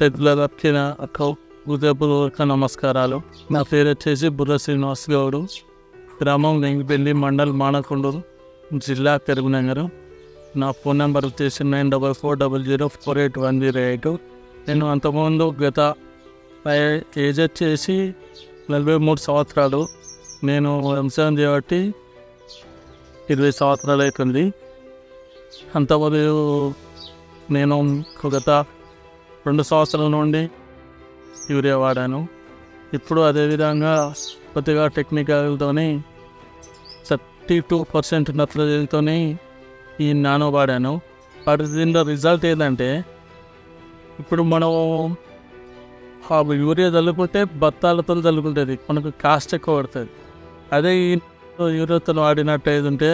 పెద్దల వచ్చిన అక్క హృదయపూర్వక నమస్కారాలు నా పేరు వచ్చేసి బుర్ర శ్రీనివాస్ గౌడు గ్రామం వెంగిపల్లి మండల్ మానకొండూరు జిల్లా పెరుగునగరం నా ఫోన్ నెంబర్ వచ్చేసి nine double four double zero four eight one zero eight నేను అంతకుముందు గత ఏజ్ వచ్చేసి నలభై మూడు సంవత్సరాలు నేను వ్యవసాయం చేయబట్టి ఇరవై సంవత్సరాలు అవుతుంది అంతవరకు నేను గత రెండు సంవత్సరాల నుండి యూరియా వాడాను. ఇప్పుడు అదేవిధంగా కొద్దిగా టెక్నికల్తోని థర్టీ టూ పర్సెంట్ నత్రజనితో ఈ నానో వాడాను. వాటి దీనిలో రిజల్ట్ ఏంటంటే ఇప్పుడు మనం యూరియా చల్లుకుంటే బత్తాలతో చల్లుకుంటుంది మనకు కాస్ట్ ఎక్కువ పడుతుంది. అదే ఈ యూరియాతో వాడినట్టు ఏది ఉంటే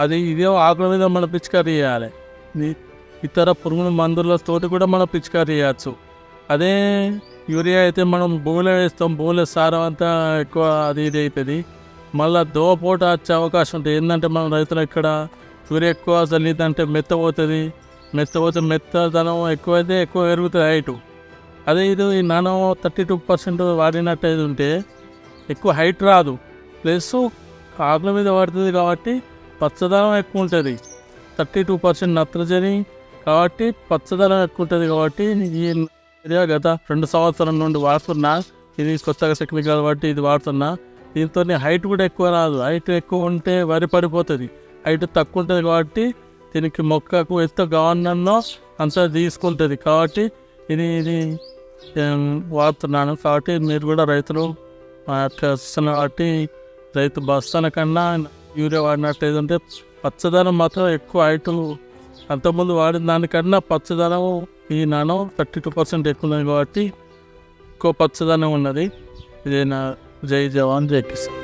అది ఇదే ఆకుల మీద మనం పిచికారీ చేయాలి. ఇతర పురుగుల మందులతోటి కూడా మనం పిచికారీ చేయవచ్చు అదే యూరియా అయితే మనం భూమిలో వేస్తాం భూమిలో సారం అంతా ఎక్కువ అది ఇది అవుతుంది మళ్ళీ దోవపోట వచ్చే అవకాశం ఉంటుంది ఏంటంటే మనం రైతులు ఇక్కడ యూరియా ఎక్కువ చల్లిందంటే మెత్త పోతుంది. మెత్త పోతే మెత్తదనం ఎక్కువైతే ఎక్కువ పెరుగుతుంది హైటు అదే ఇది ఈ నానో థర్టీ టూ పర్సెంట్ వాడినట్టు అయితే ఉంటే ఎక్కువ హైట్ రాదు. ప్లస్ ఆకుల మీద పడుతుంది కాబట్టి పచ్చదనం ఎక్కువ ఉంటుంది. థర్టీ టూ పర్సెంట్ నత్రజని కాబట్టి పచ్చదనం ఎక్కువ ఉంటుంది కాబట్టి ఈ ఏరియా గత రెండు సంవత్సరం నుండి వాడుతున్నా. ఇది కొత్తగా సెక్నిక్ కాబట్టి ఇది వాడుతున్నా. దీంతో హైట్ కూడా ఎక్కువ రాదు. హైట్ ఎక్కువ ఉంటే వరి పడిపోతుంది. హైట్ తక్కువ ఉంటుంది కాబట్టి దీనికి మొక్కకు ఎంత కావాలన్నో అంత తీసుకుంటుంది. కాబట్టి ఇది ఇది వాడుతున్నాను. కాబట్టి మీరు కూడా రైతులు మా యొక్క కాబట్టి రైతు బస్తాన కన్నా యూరియా వాడినట్టు ఏదంటే పచ్చదనం మాత్రం ఎక్కువ హైట్ అంతకుముందు వాడిన దానికన్నా పచ్చదనం ఈ నానో థర్టీ టూ పర్సెంట్ ఎక్కువ ఉన్నది కాబట్టి ఎక్కువ పచ్చదనం ఉన్నది. ఇది నా జై జవాన్ జై కిసాన్.